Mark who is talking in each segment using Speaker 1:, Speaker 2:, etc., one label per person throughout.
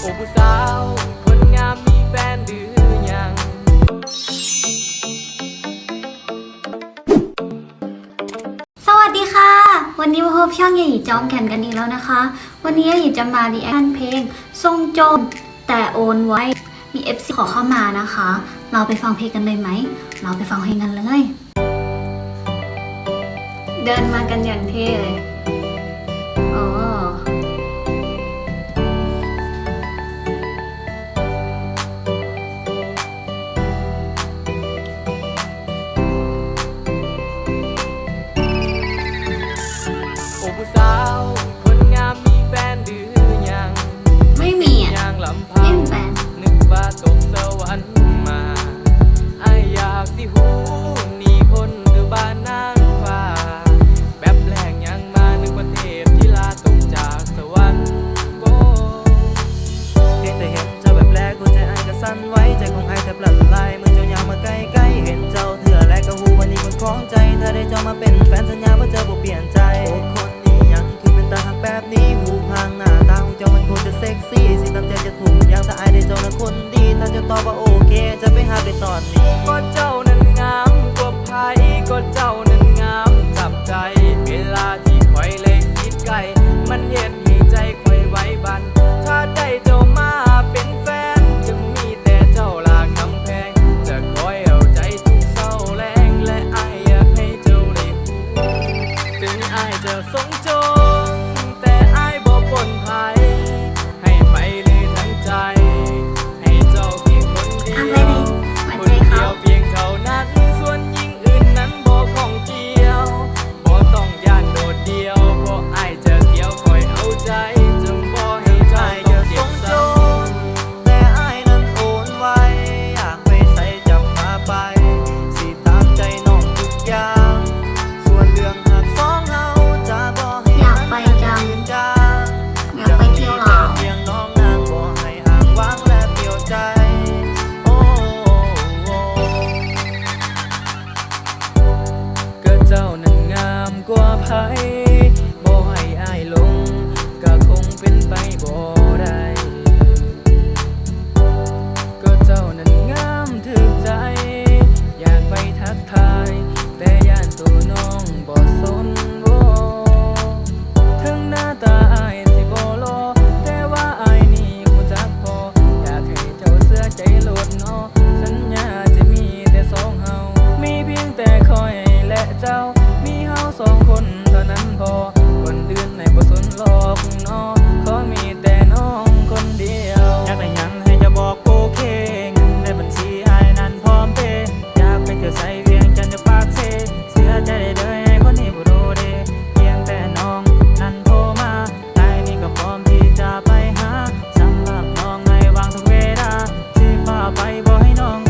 Speaker 1: สวั
Speaker 2: สดีค่ะ วันนี้มาพบช่องใหญ่จอมแก่นกันอีกแล้วนะคะ วันนี้ใหญ่จะมารีแอคเพลง ทรงโจม แต่โอนไว้ มี FC ขอเข้ามานะคะ เราไปฟังเพลงกันเลยไหม เราไปฟังเพลงกันเลย เดินมากันอย่างเท่เลย
Speaker 1: ก็ตอบว่าโอ
Speaker 3: เค จะไปหาไปตอนนี้
Speaker 1: ก็เจ้านั้นงามกว่าไผก็เจ้านั้นงามจับใจ เวลาที่คอยเลยคิดไกล มันเห็นให้ใจคอยไว้บัน ถ้าได้เจ้ามาเป็นแฟน จะมีแต่เจ้าลาคำแพง จะคอยเอาใจทุกเศร้าแรงและอายอยากให้เจ้าได้ถึงอายจะสงจงแต่อายบ่ปนภัยให้ไปเลยทั้งใจ เจ้านังงา
Speaker 3: มกว่า
Speaker 2: ไผ
Speaker 1: บ่ให้อายลงก็คงเป็นไปบ่ บ่ให้น้อง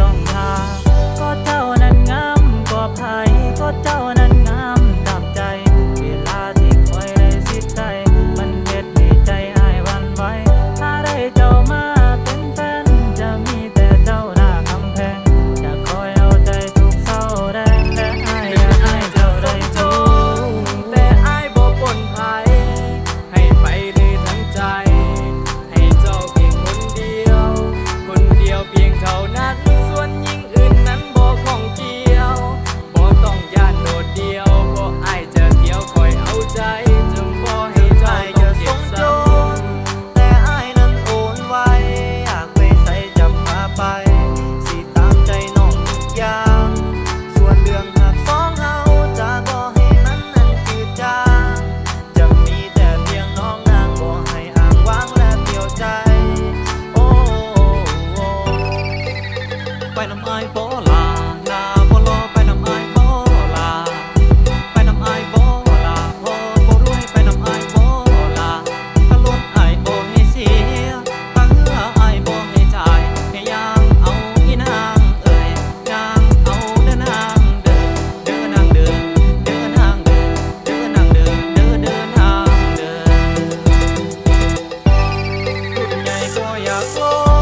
Speaker 1: soul.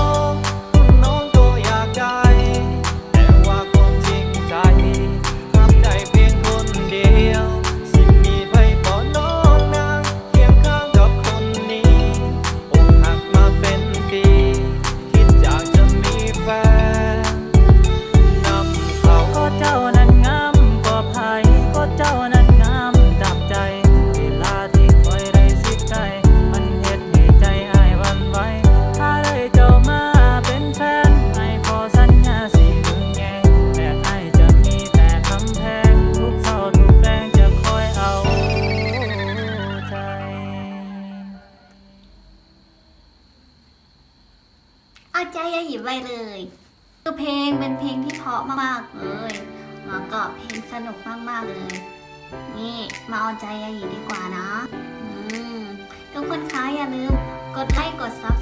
Speaker 1: เอาใจ
Speaker 3: ยาหยีไปเลย คือเพลงเป็น
Speaker 2: เพลงที่เพราะมากๆเลยแล้วก็เพลงสนุกมากๆเลย นี่มาเอาใจยาหยีดีกว่านะทุกคนคะอย่าลืมกดไลค์กดซับ